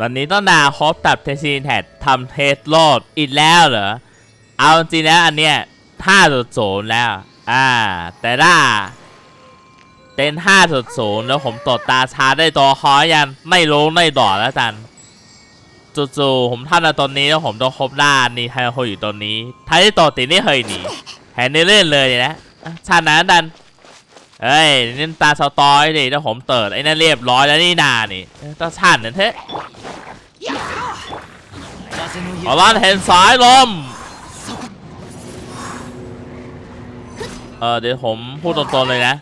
วันนี้ต้องนาครบตับเทซีนแทดทำเทสโลดอีกแล้วเหรอ เอาจริงแล้วอันเนี้ยท่าสุดโสนแล้ว อ่า แต่ถ้าเต้นท่าสุดโสนแล้วผมตดตาชาได้ตัวคอยันไม่รู้ไม่ดอดแล้วจันจู่ๆผมท่านตอนนี้แล้วผมต้องครบด้านนี่ใครเขาอยู่ตรงนี้ท้ายที่ตัวตินี่เคยหนีแหนนี่เล่นเลยนะอะชาตินั้นดัน เฮ้ยนี่ตาสตอยดิถ้าผมเติดไอ้นั่นเรียบร้อยแล้วนี่นานี่ต้องชันนั่นเถอะ風のเอล่านเห็นสายลมเออเดี๋ยวผมพูดตรงๆเลยนะ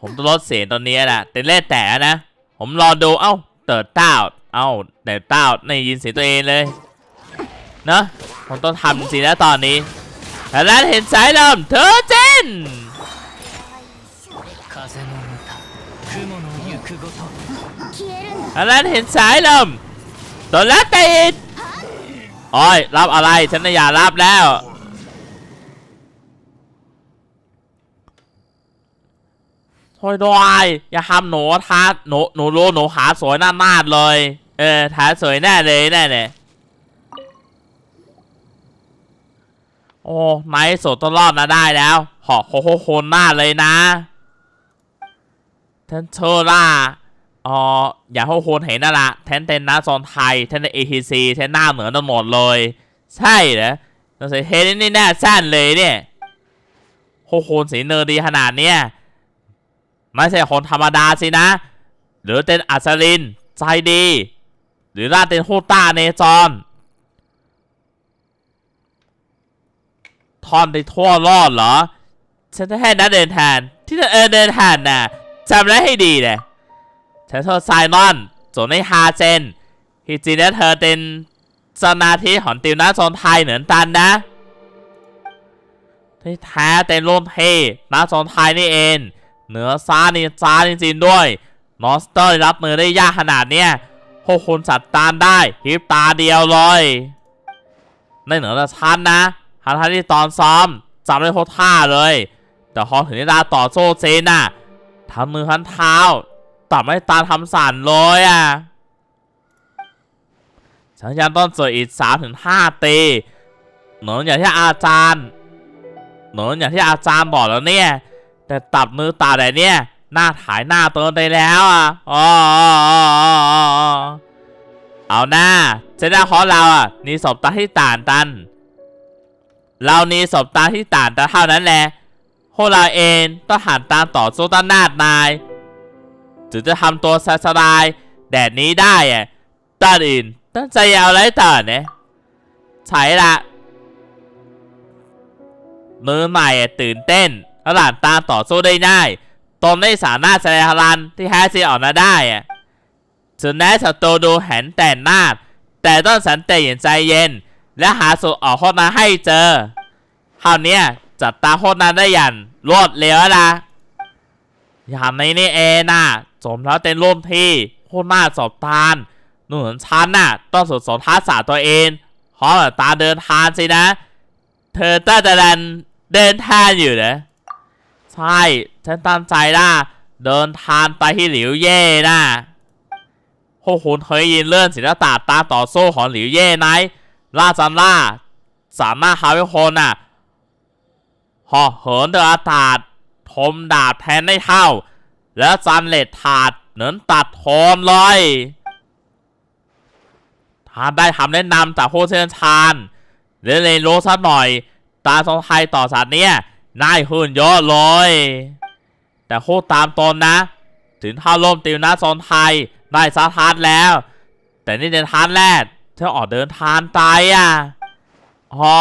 ผมจะลดเสียงตอนนี้แหละแต่เล่นแต่นะ ผมรอดูเอ้าเติร์ดเต้าเอ้าแต่เต้าไม่ยินเสียงตัวเองเลยเนอะผมต้องทำจริงๆแล้วตอนนี้แล้วเห็นสายลมเธอเจน อันนั้นเห็นสายลมตัวละติดโอ้ยรับอะไรฉันน่ะอย่ารับแล้วช่วยด้วยอย่าทำหนูท้าหนูหนูรู้หนูหาสวยหน้ามาดเลย เออท้าสวยแน่เลยแน่เลยโอ้ไนท์สดต้องรอดมาได้แล้วหอกโคโคโคนหน้าเลยนะท่านเชอร่า อ๋ออย่าให้คนเห็นนั่นละแทนเต็นนะซอนไทยแทนใน ATC แทนหน้าเหมือนกันหมดเลย ใช่เหรอเราใส่เฮดนี่แน่สั้นเลยเนี่ยโคโคนสีเนอร์ดีขนาดเนี้ยไม่ใช่คนธรรมดาสินะ หรือเต็นอัศริน ใจดี หรือล่าเต็นโฮต้าเนจอนทอนไปทั่วรอดเหรอ ฉันจะให้นัดเดินแทนที่จะเออเดินแทนน่ะจำได้ให้ดีเลย ฉันโทษไซมอนส่วนในฮาเจนที่จริงแล้วเธอเป็นสมาธิของติวนาโซนไทยเหมือนกันนะ ที่แท้เป็นรุ่นพี่นาโซนไทยนี่เอง เหนือซานี่จ้าจริงๆด้วยมอนสเตอร์รับมือได้ยากขนาดเนี้ยพวกคุณสัตว์ตามได้พริบตาเดียวเลยในเหนือจากฉันนะทั้งที่ตอนซ้อมจำได้โคตรท่าเลย แต่พอถึงเวลาต่อโซ่เซนน่ะทำมือทันเท้า ตับไม่ตาทำสั่นเลยอะฉันยังต้องเจออีกสามถึงห้าตีหมือนอย่างที่อาจารย์หมือนอย่างที่อาจารย์บอกแล้วเนี่ย แต่ตับมือตาแต่เนี่ยหน้าถ่ายหน้าเติมไปแล้วอะอ๋อเอาหน้าเจ้าหน้าของเราอะนี่สบตาที่ต่างตัน เรานี่สบตาที่ต่างแต่เท่านั้นแหละพวกเราเองต้องหันตามต่อสู้ต้านหน้านาย ถึงจะทำตัวสบายแดดนี้ได้อะตอนอื่นตั้งใจเอาอะไรต่อเนี่ยใช่ละมือใหม่ตื่นเต้นแล้วหลานตามต่อสู้ได้ง่ายตนไม่สามารถแสดงพลังที่แท้จริงออกมาได้ถึงแม้ศัตรูดูแห็นแต่หน้าแต่ต้องสันติอย่างใจเย็น และหาสูตรออกข้อมาให้เจอคราวนี้จัดตาโคตรนั้นได้อย่างรวดเร็วนะอย่างในนี่เองน่ะ สมแล้วเต็นร่มที่โคตรน่าสอบทานหนูเหมือนฉันน่ะต้องสดสนท้าสาตัวเองเพราะตาเดินทางสินะ เธอตั้งแต่เดินเดินทางอยู่นะใช่ฉันตั้งใจนะเดินทางไปที่หลิวเย่นะพวกคุณเคยยินเรื่องศิลปะตาต่อสู้ของหลิวเย่ไหมล่าจันล่าสามารถหาวิคนน่ะห่อเหินเดินอากาศทมดาบแทนได้เท่า แล้วจันเลดถาดเหนือนตัดโทนเลยทานได้ทำแนะนำจากผู้เชี่ยวชาญเรียนเรียนรู้สักหน่อย ตาทรงไทยต่อสัตว์เนี่ยน่ายขึ้นเยอะเลย แต่โคตามตนนะ ถึงท่าล่มติวนะทรงไทยได้สาทานแล้ว แต่นี่เป็นทานแรกเธอออกเดินทานตายอะพอ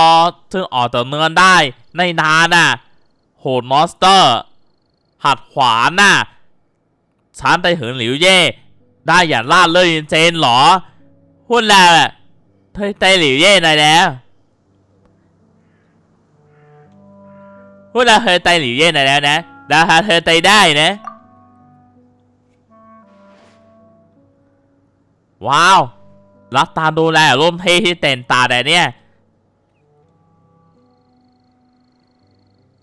ถึงออกจากเนินได้ในนานอะ โหดมอนสเตอร์ หัดขวานน่ะ ฉันไปถึงหลิวเย่ได้อย่างล่าเริงเจนเหรอพูดแล้วเธอไตหลิวเย่หน่อยแล้วพูดแล้วเธอไตหลิวเย่หน่อยแล้วนะดาฮาเธอไตได้นะ ว้าวรักตามดูแลร่วมเทที่เต็นตาแต่เนี่ย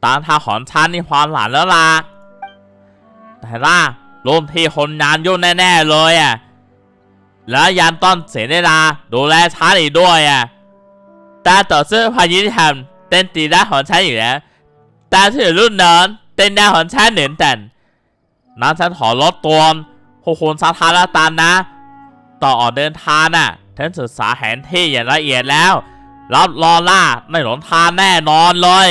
ตามทางของฉันนี่ความหลานแล้วล่ะแต่ล่ะ รวมที่คนงานยุ่งแน่ ๆ เลยอะ แล้วยันต้นเสียเวลาดูแลฉันอีกด้วยอะตาต่อสู้พายุที่ทำเต้นตีได้ของฉันอยู่แล้วตาถือรุ่นนอนเต้นได้ของฉันเหนือนแต่นั้นฉันขอลดตัวพวกคุณสาธารณตามนะ ต่อออกเดินทางน่ะฉันศึกษาแผนที่อย่างละเอียดแล้ว รับรองล่าไม่หลงทางแน่นอนเลย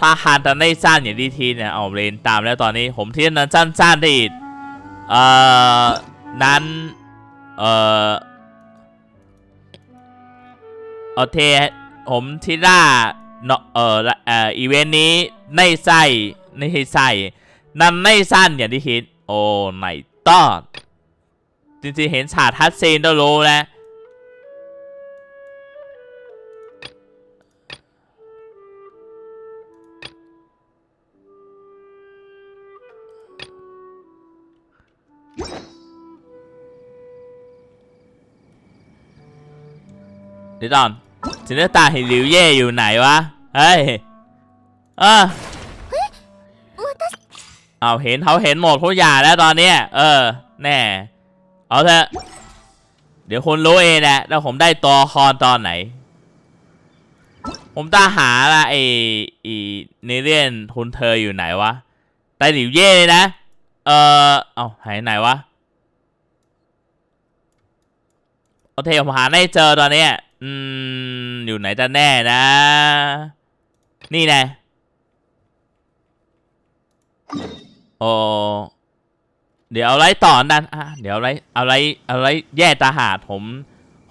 ถ้าหานจะได้สั้นอย่างดีทีเนี่ยเอาเรนตามแล้วตอนนี้ผมที่นั้นสั้นๆได้อีกเอ่อนั้นเอ่อโอเคผมทิล่าเนาะเอ่อเอ่ออีเวนต์นี้ไม่ใส่ไม่ใช่ใส่นั้นไม่สั้นอย่างที่คิดโอ้ไหนต้อนจริงๆเห็นฉากทัดเซนก็รู้แล้ว ดี๋ยวก่อนจินตาเห็นหลิวเย่อยู่ไหนวะ เฮ้ยเออเอาเห็นเขาเห็นหมดทุกอย่างแล้วตอนนี้เออ แน่ เอาเถอะ เดี๋ยวคุณรู้เองแหละแล้วผมได้ตัวละครตอนไหน ผมตาหาละไอไอเนเรียนทุนเธออยู่ไหนวะไตหลิวเย่เลยนะ เออเอาหายไหนวะโอเคผมหาไม่เจอตอนนี้ อืม อยู่ไหนจะแน่นะ นี่ไงโอ้เดี๋ยวเอาไรต่อนันอะเดี๋ยวเอาไรเอาไรเอาไรแย่ตาหาดผม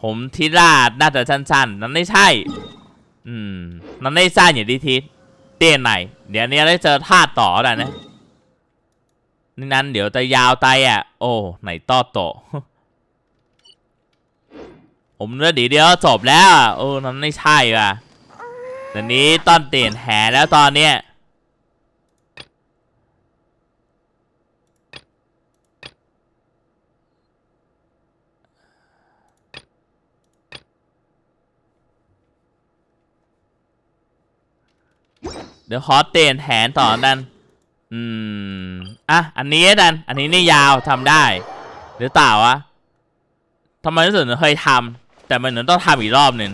ผมทิราดน่าจะสั้นๆ นั่นไม่ใช่ อืม นั่นไม่สั้นอย่างที่ทิศเตี้ยนไหน เดี๋ยวนี้ได้เจอธาตุต่อแล้วนะนี่นั้นเดี๋ยวจะยาวไตอะ โอ้ ไหนต่อโต ผมเลือดีเดียวจบแล้วอะโอ้นั่นไม่ใช่ว่ะตอนนี้ต้นเตียนแหแล้วตอนเนี้ยเดี๋ยวขอเตียนแหนต่อดันอืม อะ อันนี้ดัน อันนี้นี่ยาวทำได้ หรือเปล่าวะทำไมรู้สึกเคยทำ แต่มันเหมือนต้องทำอีกรอบหนึ่ง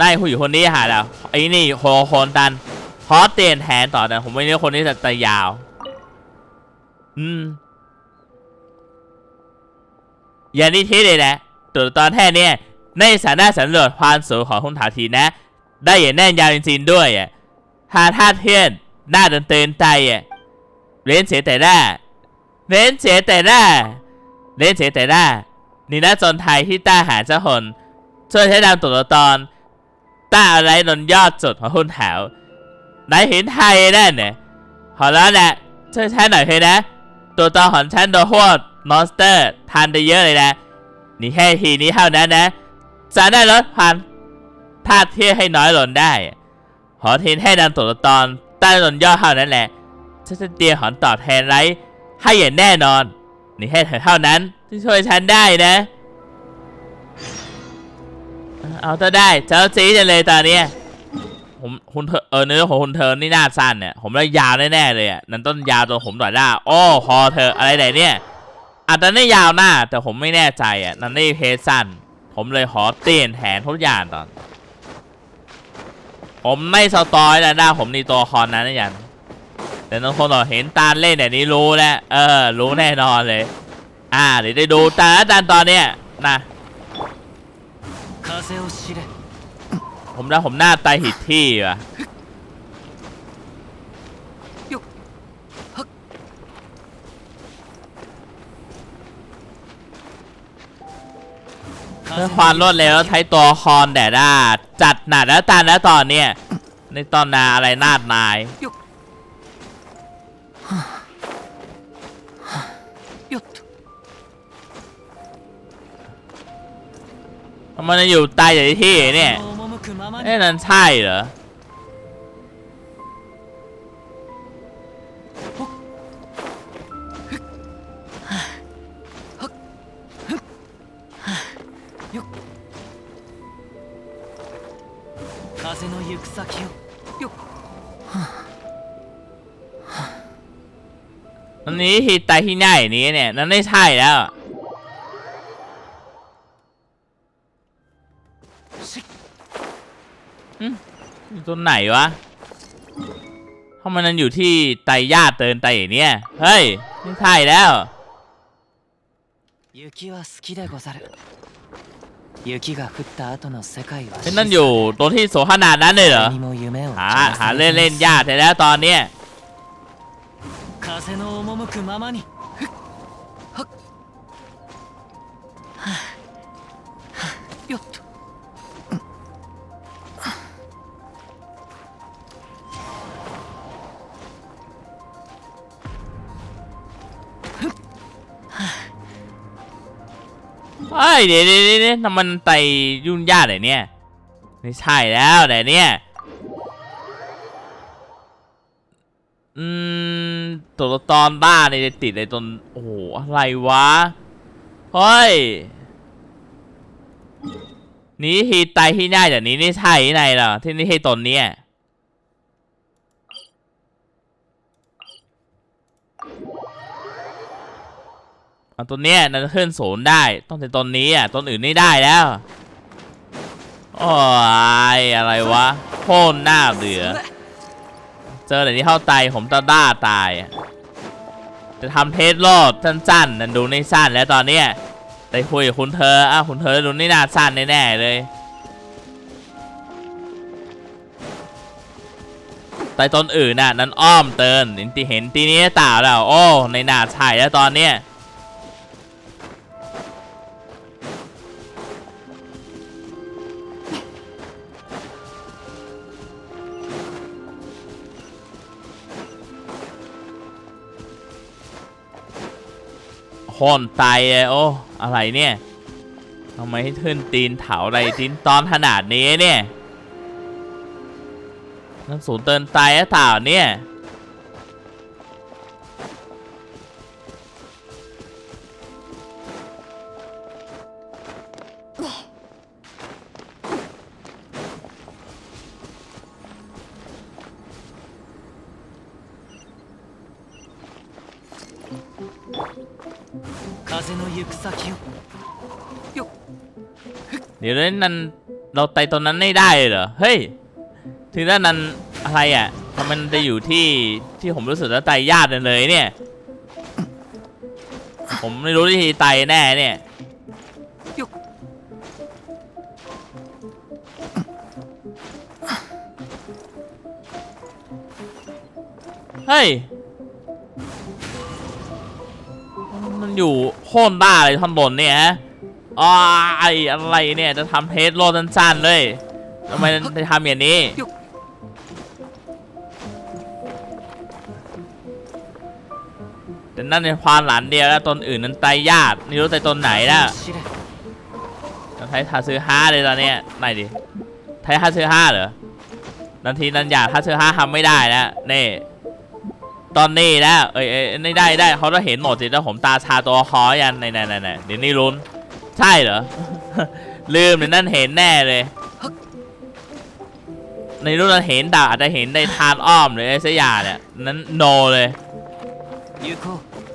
นายผู้อยู่คนนี้หาแล้วไอ้นี่โคโคนตันพอเตียนแทนต่อแต่ผมไม่รู้คนนี้จะตายาว อืมอย่างนี้ทีเลยนะตัวตอนแท้เนี่ยในสามารถสำรวจความสูงของคุณถาทีนะ ได้อย่างแน่นยาวจริงๆด้วยอะหาท่าเทียนหน้าเดินเตือนใจอะเล่นเสียแต่หน้าเล่นเสียแต่หน้าเล่นเสียแต่หน้า นี่นะจนไทยที่ต้าหาเจ้าหนช่วยใช้ดาวตัวตอน ต้าอะไรนนยอดจุดของหุ่นแถวนายเห็นไทยแน่เนี่ยพอแล้วแหละช่วยใช้หน่อยเถอะนะ ตัวตอนของฉันโดนพวมอนสเตอร์ทานไปเยอะเลยนะนี่แค่ทีนี้เท่านั้นนะจะได้ลดพันธาตุเทียให้น้อยลงได้ ขอเทนให้ดันตัวตอนใต้ลนยอดเท่านั้นแหละฉันจะเตรียมหอนตอบแทนไรให้อย่างแน่นอน นี่ให้เธอเท่านั้น ที่ช่วยฉันได้นะ เอาถ้าได้เจ้าจีจังเลยตอนนี้ผมคุณเธอเออเนื้อของคุณเธอนี่หน้าสั้นเนี่ย ผมได้ยาวแน่ๆเลยอะนั่นต้นยาวตัวผมต่อยหน้าโอ้คอเธออะไรไหนเนี่ยอาจจะไม่ยาวหน้า แต่ผมไม่แน่ใจอะนั่นนี่เพจสั้น ผมเลยขอเตียนแทนทุกอย่างตอน ผมไม่สตอยแล้วหน้าผมในตัวคอนนั้นนะยันแต่น้องคนบอเห็นตาเล่นแบบนี้รู้แล้วเออ รู้แน่นอนเลย อ่าเดี๋ยวได้ดูแต่อาจารย์ตอนเนี้ยนะผมนะผมหน้าตายหิดที่ว่ะเพื่อความรวดเร็วใช้ตัวคอนแดดาจัดหนักแล้วจานแล้วตอนเนี้ยในตอนนาอะไรนาดนาย มันจะอยู่ใตายอย่างที่เนี่ย 赴くままに เอ๊ะนั่นใช่เหรอ 風の行く先をよっ อันนี้ที่ไตที่ไหนนี้เนี่ย นั่นไม่ใช่แล้ว ตรงไหนวะทำไมมันอยู่ที่ไตญาติเตือนไตอย่างเนี้ยเฮ้ย ไม่ใช่แล้ว 雪は好きでござる雪が降った後の世界は เฮ้ยนั่นอยู่ตรงที่โสขนาดนั้นเลยเหรอ 君も夢を หาหาเล่นเล่นๆยากแต่แล้วตอนเนี้ย 風の赴くままにふっはっはあはあよっと เฮ้ยเดี๋ยวเดี๋ยวเดี๋ยวเดี๋ยวทำมันไตยุ่งยากเลยเนี่ยไม่ใช่แล้วแต่เนี่ยอืมตัวตอนบ้าเนี่ยติดในตนโอ้โหอะไรวะเฮ้ยนี่ทีไตที่ง่ายแต่นี้นี่ใช่ไหนล่ะที่นี่ให้ตนเนี่ย เอาตัวเนี้ยน่าจะขึ้นศูนย์ได้ ต้องเป็นตัวนี้อะตัวอื่นไม่ได้แล้วโอ้ยอะไรวะโคตรหน้าเบื่อเจอแต่นี้เข้าไตผมตาด้าตาย จะทำเทสโลดสั้นๆนั่นดูในสั้นแล้วตอนเนี้ยได้คุยกับคุณเธออ้าวคุณเธอดูนี่น่าสั้นแน่ๆเลยไตต้นอื่นน่ะนั้นอ้อมเตินเห็นตีเห็นตีนี้ตาแล้ว โอ้ในหน้าใช่แล้วตอนเนี้ย คนไตเลยโอ้อะไรเนี่ยทำไมให้ขึ้นตีนเถาอะไรตีนตอนขนาดนี้เนี่ยนั่นศูนย์เตือนไตอะเถาเนี่ย เดี๋ยวนั้น เราไตตอนนั้นไม่ได้เลยเหรอ เฮ้ย ถึงด้านนั้นอะไรอะทำไมมันจะอยู่ที่ที่ผมรู้สึกว่าไตยากเลยเนี่ย ผมไม่รู้ที่ไตแน่เนี่ยเฮ้ย มันอยู่โค่นบ้าอะไรท่อนบนเนี่ยฮะ อ๋อไออะไรเนี่ยจะทำเทสโลสั้นๆเลยทำไมจะทำอย่างนี้ แต่นั่นในความหลานเดียวแล้วตนอื่นนั้นไตญาติไม่รู้ไตตนไหนนะใช้ทาซื้อห้าเลยตอนนี้ไหนดิใช้ทาซื้อห้าเหรอนันทีนันอยากทาซื้อห้าทำไม่ได้แล้วนี่ตอนนี้แล้วเอ้ยเอ้ยได้ได้เขาจะเห็นหมดสิแล้วผมตาชาตัวคออยันไหนไหนไหนเดี๋ยวนี้ลุ้น ใช่เหรอ ลืมเลยนั่นเห็นแน่เลย ในรุ่นนั้นเห็นดาอาจจะเห็นในทานอ้อมหรืออะไรสักอย่างเนี่ยนั้นโนเลย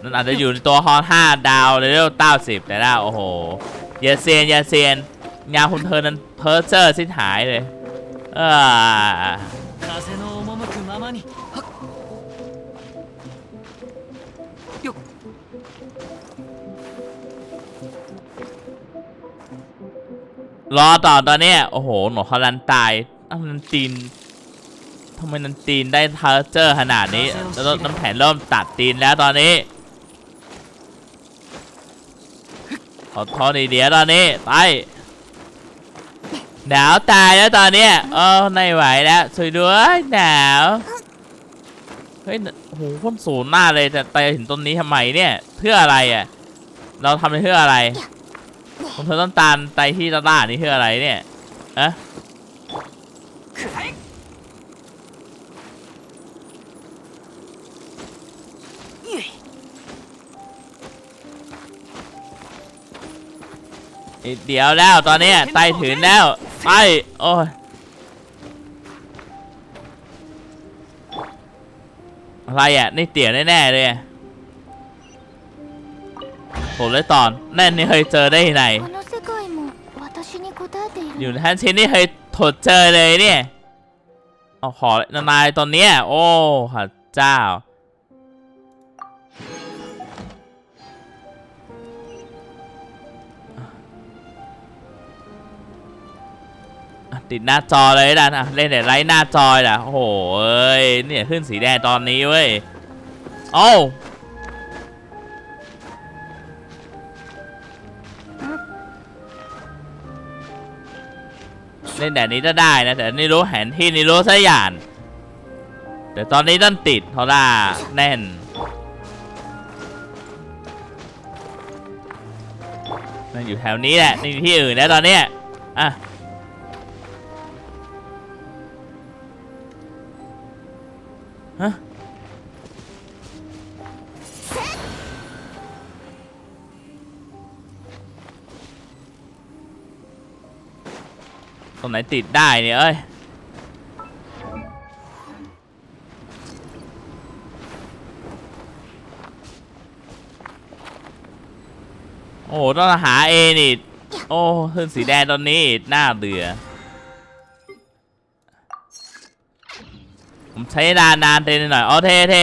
นั่นอาจจะอยู่ในตัวฮอนห้าดาวเลเวลเต้าสิบแต่ละโอ้โหอย่าเซียนอย่าเซียนงานคุณเธอนั้นเพิร์เซอร์สิ้นหายเลย เออ รอต่อตอนนี้โอ้โหหนูฮอลันตายอ้าวนันตีนทำไมนันตีนได้เพอร์เจอร์ขนาดนี้แล้วน้ำแข็งเริ่มตัดตีนแล้วตอนนี้ขอโทษดีเดียวตอนนี้ไปหนาวตายแล้วตอนนี้เออไม่ไหวแล้วช่วยด้วยหนาวเฮ้ยโหพ่นศูนย์มาเลยแต่ไปถึงต้นนี้ทำไมเนี่ยเพื่ออะไรอะเราทำไปเพื่ออะไร ผมเธอต้องตามไตที่ตาตานี่คืออะไรเนี่ยอะเดี๋ยวแล้วตอนนี้ไตถึนแล้วไปโอ้ยอะไรอะนี่เตี๋ยแน่ๆเลย ผมเลยตอนแน่นนี่เคยเจอได้ไหนอยู่ท่านชินนี่เคยถดเจอเลยเนี่ยเอาขอนายตอนนี้โอ้พระเจ้าติดหน้าจอเลยดันะเล่นแต่ไร้หน้าจอยละโอ้โหเนี่ยขึ้นสีแดงตอนนี้เว้ยโอ้ เล่นแต่นี้ก็ได้นะ แต่นี่รู้แหนที่นี่รู้ซะอย่าณแต่ตอนนี้ต้องติดเพราะว่าแน่น นั่นอยู่แถวนี้แหละนี่ที่อื่นแล้วตอนเนี้ยอะ ตรงไหนติดได้เนี่ยเอ้ยโอ้โหต้องหาเองอีกโอ้ขึ้นสีแดงตอนนี้หน้าเบื่อ ผมใช้นานนานเทหน่อยอ๋อเทเท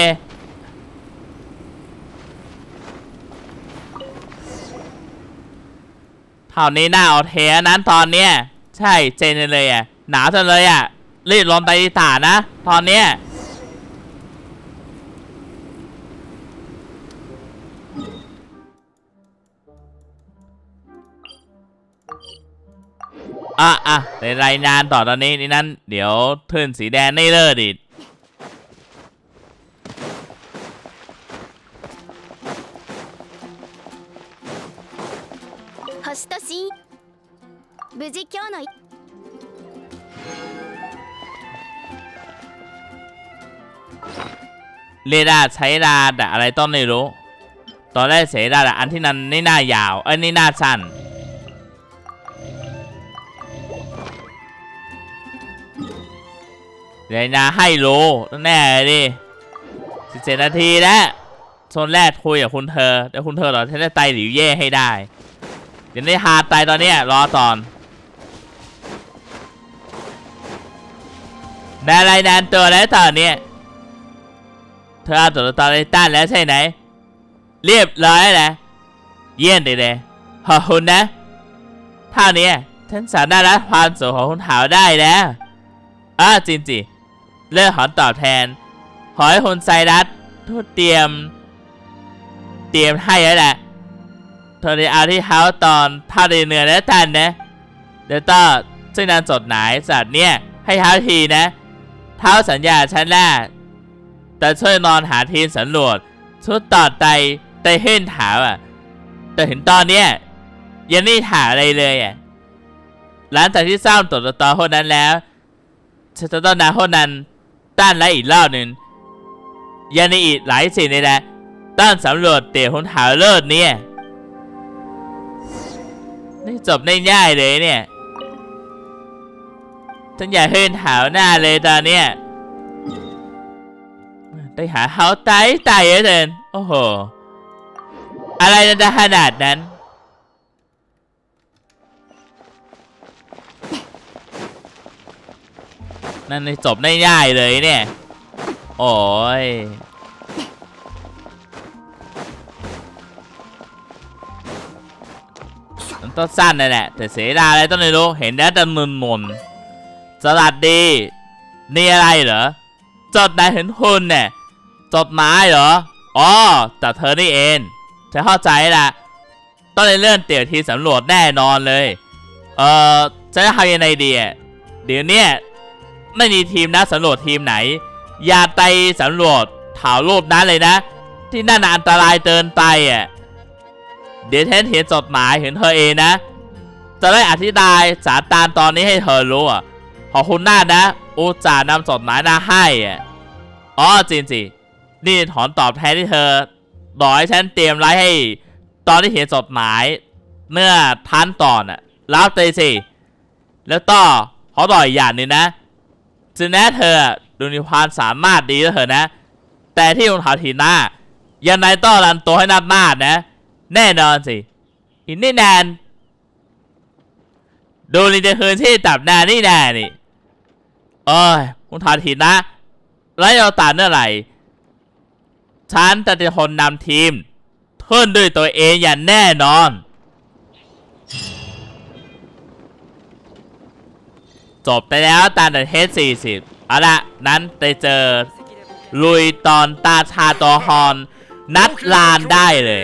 เท่านี้หน้าเอาเทนั้นตอนเนี้ย ใช่เจนเลยอะหนาวจังเลยอะรีบลงไปดีตานะ ตอนเนี้ยอะอะในรายงานต่อตอนนี้นี่นั้น เดี๋ยวเทื่นสีแดงนี่เลยดิ เรดาร์ใช้ดาแต่อะไรต้องไม่รู้ ตอนแรกเสียดาแต่อันที่นั้นนี่หน้ายาว เอ้ยนี่หน้าสั้น เดี๋ยวนะให้รู้แน่เลยดิสิบเจ็ดนาทีแล้วโซนแรกคุยกับคุณเธอเดี๋ยวคุณเธอเหรอฉันจะไตหลิวเย่ให้ได้ เดี๋ยวได้ฮาไตตอนเนี้ยรอตอนนายรายงานตัวแล้วตอนเนี้ย เธอเอาตัวตอนไอ้ต้านแล้วใช่ไหมเรียบร้อยแล้วเยี่ยมเลยเลยขอบคุณนะเท่านี้ฉันสามารถรับความสูงของคุณถาวได้แล้วอ้าจริงจิเรื่องของตอบแทน ขอให้คุณไซรัสทุกเตรียม เตรียมให้แล้วแหละเธอได้เอาที่เท้าตอนเท่าในเนือแล้วทันนะเดี๋ยวต้องซึ่งนานจดหมายสัตว์เนี่ยให้เท้าทีนะ เท้าสัญญาฉันแรก แต่ช่วยนอนหาทีมสำรวจชุดต่อไตไตเห็นถามอะ แต่ถึงตอนเนี้ยยังไม่หาอะไรเลยอะหลังจากที่สร้างตัวต่อต่อคนนั้นแล้วฉันจะต้องนำคนนั้นต้านและอีกรอบหนึ่งยังมีอีกหลายสิ่งเลยนะต้านสำรวจเตี่ยคนหาเลิศเนี่ยนี่จบได้ง่ายเลยเนี่ยฉันอยากเห็นหาวหน้าเลยตอนเนี้ย ไปหาเขาไต่ไต่เดินโอ้โห อะไรจะขนาดนั้นนั่นนี่จบได้ง่ายเลยเนี่ย โอ้ย มันต้องสั้นนั่แหละ แต่เสียดายอะไรต้องไม่รู้ เห็นแล้วแต่มึนมนสลัดดี นี่อะไรเหรอ จดหมายถึงคุณเนี่ย จดหมายเหรอ อ๋อแต่เธอนี่เองฉันเข้าใจละต้องในเรื่องเตี่ยวทีสำรวจแน่นอนเลย เอ่อจะทำยังไงดีเดี๋ยวนี้ไม่มีทีมนักสำรวจทีมไหน อย่าไปสำรวจถาวรูปนั้นเลยนะ ที่นั่นอันตรายเกินไปอะ เดี๋ยวฉันเห็นจดหมายเห็นเธอเองนะ จะได้อธิบายสารตามตอนนี้ให้เธอรู้อะขอบคุณมานะอุตส่านำจดหมายมาให้อะอ๋อจริงสิ นี่ถอนตอบแทนที่เธอบอกให้ฉันเตรียมไว้ให้ ตอนที่เห็นจดหมายเมื่อทันตอนอะรับเลยสิแล้วก็ขอต่ออีกอย่างนึงนะจึแน่เธอดูมีความสามารถดีแล้วเถอะนะ แต่ที่รองเท้าทีหน้ายังไงต้องรันตัวให้นับหน้าดนะ แน่นอนสิอีกนี่แนนดูลินจะคืนที่จับนานนี่แน่นี่เอ้ยคุณทานหินนะแล้วเราตานเมื่อไหร่ ฉันจะเป็นคนนำทีมขึ้นด้วยตัวเองอย่างแน่นอน จบไปแล้วตาแต่เทส40 เอาละนั้นไปเจอ ลุยตอนตาชาตอฮอน นัดลานได้เลย